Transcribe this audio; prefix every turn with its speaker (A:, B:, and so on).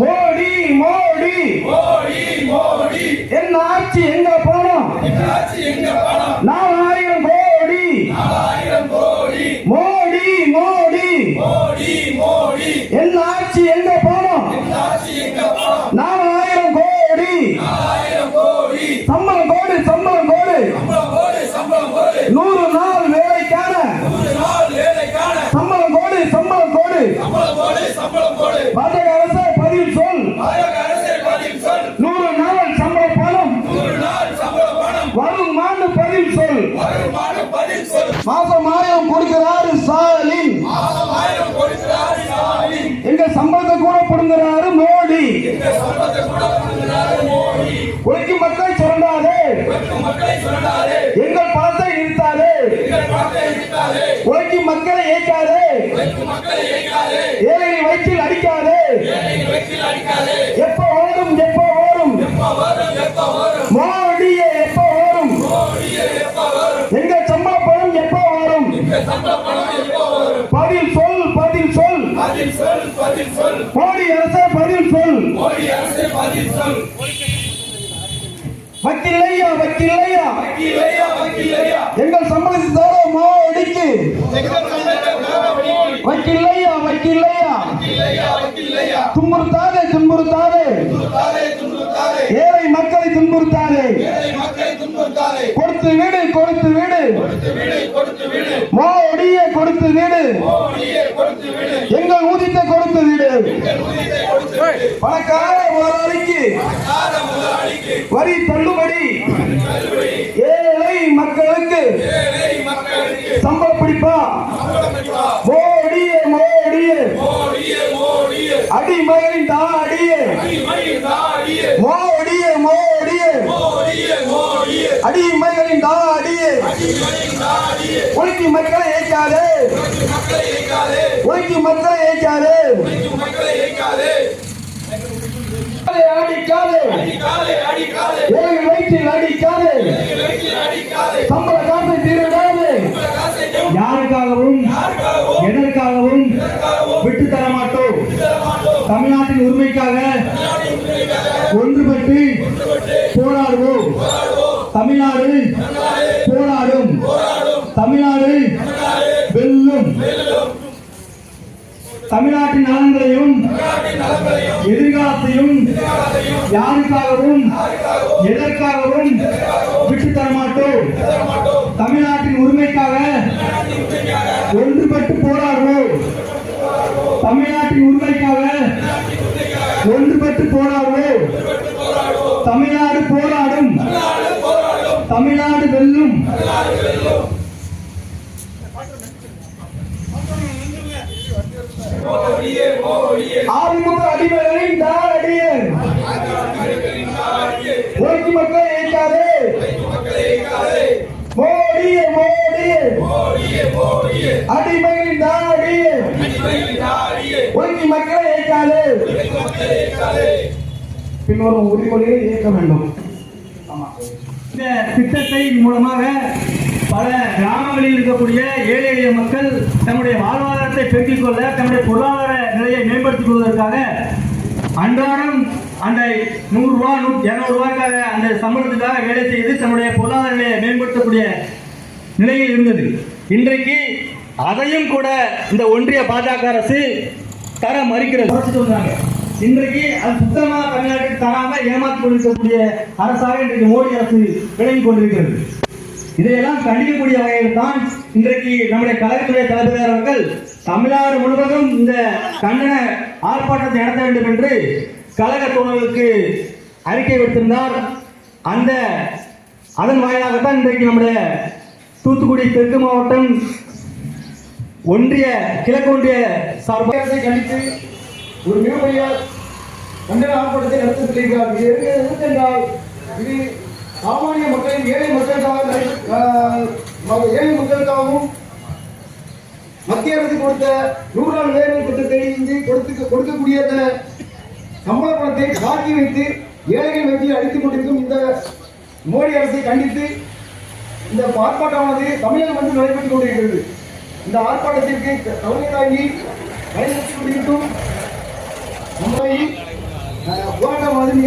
A: மோடி மோடி.
B: என் ஆட்சி எங்க போனோம்?
A: ஆட்சி எங்க பணம்
B: நாலாயிரம் கோடி.
A: நாலாயிரம் கோடி.
B: மோடி மோடி.
A: மோடி மோடி.
B: என் ஆட்சி எங்க போனோம்?
A: ஆட்சி எங்க பணம்
B: நாலாயிரம் கோடி.
A: நாலாயிரம் கோடி.
B: சம்பளம் கோடு சம்பளம் கோடு.
A: சம்பளம் கோடி சம்பளம் கோடி.
B: நூறு நாள் வேலைக்கான
A: நூறு நாள் வேலைக்கான
B: சம்பளம் கோடு சம்பளம் கோடு
A: சம்பளம் கோடி சம்பளம் கோடி
B: பாஜக அரசு பதில் சொல்
A: பாஜக அரசியல் பதில் சொல்
B: நூறு நாள் சம்பள பணம்
A: நூறு நாள் சம்பள பணம்
B: வரும் ஆண்டு பதில் சொல்
A: வருமான பதில் சொல்
B: மாசம் ஆயிரம் கொடுக்கிறாரு ஸ்டாலின் எங்க சம்பளத்தை கூட கொடுங்கிறாரு மோடி. உழைக்கும் மக்களை சுரண்டாதே. எங்கள் பணத்தை நிறுத்தாதே உழைக்கும் மக்களை ஏற்காதே. ஏழை வயிற்றில் அடிக்காதே அரசே பதில் சொல்.
A: மோடி அரசு பதில் சொல்.
B: வக்கில்லையா வக்கில்லையா எங்கள் சம்பளத்தை தர மோடிக்கு.
A: எங்கள்
B: துன்புறுத்தாதே. ஏழை மக்களை துன்புறுத்தாதே. கொடுத்து வீடு கொடுத்து வீடு. மோடியே கொடுத்து வீடு. எங்கள் ஊதியத்தை கொடுத்து வீடு. பணக்கார முதலாளிக்கு வரி தள்ளுபடி. ஏழை மக்களுக்கு
A: ஏழை மக்களுக்கு
B: சம்பள பிடிப்பா. மோடியே அடிமகளின் தாடியே.
A: அடிமை தாடியே
B: மோடியே மோடியே.
A: மோடியே மோடியே
B: அடிமைகளின் தாடியே.
A: அடிமை தாடியே
B: உழைக்கும் மக்களை ஏற்காதே.
A: உழைக்கும் மக்களை ஏற்காதே.
B: உழைக்கும் மக்களை ஏற்காதே
A: உழைக்கும் மக்களை ஏற்காதே
B: அடிக்காதே.
A: அடிக்காதே அடிக்காதே
B: வயிற்றில் அடிக்காதே.
A: அடிக்காதே
B: சம்பள காசை தீரடாதே
A: காசை
B: யாருக்காகவும்
A: யாருக்காகவும்
B: எதற்காகவும் விட்டு தர மாட்டோம் தமிழ்நாட்டின் உரிமைக்காக ஒன்றுபட்டு போராடுவோம் தமிழ்நாடு போராடும் தமிழ்நாடு வெல்லும். தமிழ்நாட்டின் நலன்களையும் எதிர்காலத்தையும் யாருக்காகவும் எதற்காகவும் விட்டு தர மாட்டோம். தமிழ்நாட்டின் உரிமைக்காக ஒன்றுபட்டு போராடுவோம். தமிழ்நாட்டின் உரிமைக்காக ஒன்றுபட்டு போராடுவோம். தமிழ்நாடு போராடும். தமிழ்நாடு வெல்லும். உழைக்கும் மக்களை ஏற்காதே. மோடியே மோடியே. அடிமைகளின் தாடியே. உழைக்கும் மக்களை ஏற்காதே. பின்வரும் உறுதிமொழியை ஏற்க வேண்டும்.
C: இந்த திட்டத்தை மூலமாக பல கிராமங்களில் இருக்கக்கூடிய ஏழை எளிய மக்கள் தன்னுடைய வாழ்வாதாரத்தை பெருக்கிக் கொள்ள தன்னுடைய பொருளாதார நிலையை மேம்படுத்திக் கொள்வதற்காக அன்றாடம் அந்த நூறு ரூபா நூ இரநூறு ரூபாய்க்காக அந்த சம்பளத்துக்காக வேலை செய்து தன்னுடைய பொருளாதார நிலையை மேம்படுத்தக்கூடிய நிலையில் இருந்தது. இன்றைக்கு அதையும் கூட இந்த ஒன்றிய பாஜக அரசு தர மறுக்கிறது. குறைச்சிட்டு வந்தாங்க. இன்றைக்கு அது சுத்தமாக தமிழ்நாட்டுக்கு தராமல் ஏமாற்றி கொண்டிருக்கக்கூடிய அரசாக இன்றைக்கு மோடி அரசு விளங்கி கொண்டிருக்கிறது. இதையெல்லாம் கண்டிக்கக்கூடிய வகையில் தான் இன்றைக்கு நம்முடைய கலைத்துறை தளபதி அவர்கள் தமிழ்நாடு முழுவதும் இந்த கண்டன ஆர்ப்பாட்டத்தை நடத்த வேண்டும் என்று கழக தோழர்களுக்கு அறிக்கை விடுத்திருந்தார் அந்த அதன் வாயிலாகத்தான் இன்றைக்கு நம்முடைய தூத்துக்குடி தெற்கு மாவட்டம் ஒன்றிய கிழக்கு ஒன்றிய சார்பாக
B: கண்டித்து ஒரு மிகப்பெரிய கண்டன ஆர்ப்பாட்டத்தை நடத்த இது எது- என்றால் இது சாமானிய மக்களின் ஏழை மக்களுக்காக ஏழை மக்களுக்காகவும் மத்திய அரசு கொடுத்த நூறாண்டு வேலை திட்டத்தை இங்கு கொடுத்து கொடுக்கக்கூடிய சம்பள பணத்தை சாக்கி வைத்து ஏழைகள் வைத்து அடித்துக் கொண்டிருக்கும் இந்த மோடி அரசை கண்டித்து இந்த ஆர்ப்பாட்டமானது தமிழகம் வந்து நடைபெற்றுக் கொண்டிருக்கிறது. இந்த ஆர்ப்பாட்டத்திற்கு தலைமையாகி தாங்கி வழிநடத்தி கொண்டிருக்கும் மும்பை போராட்டமானது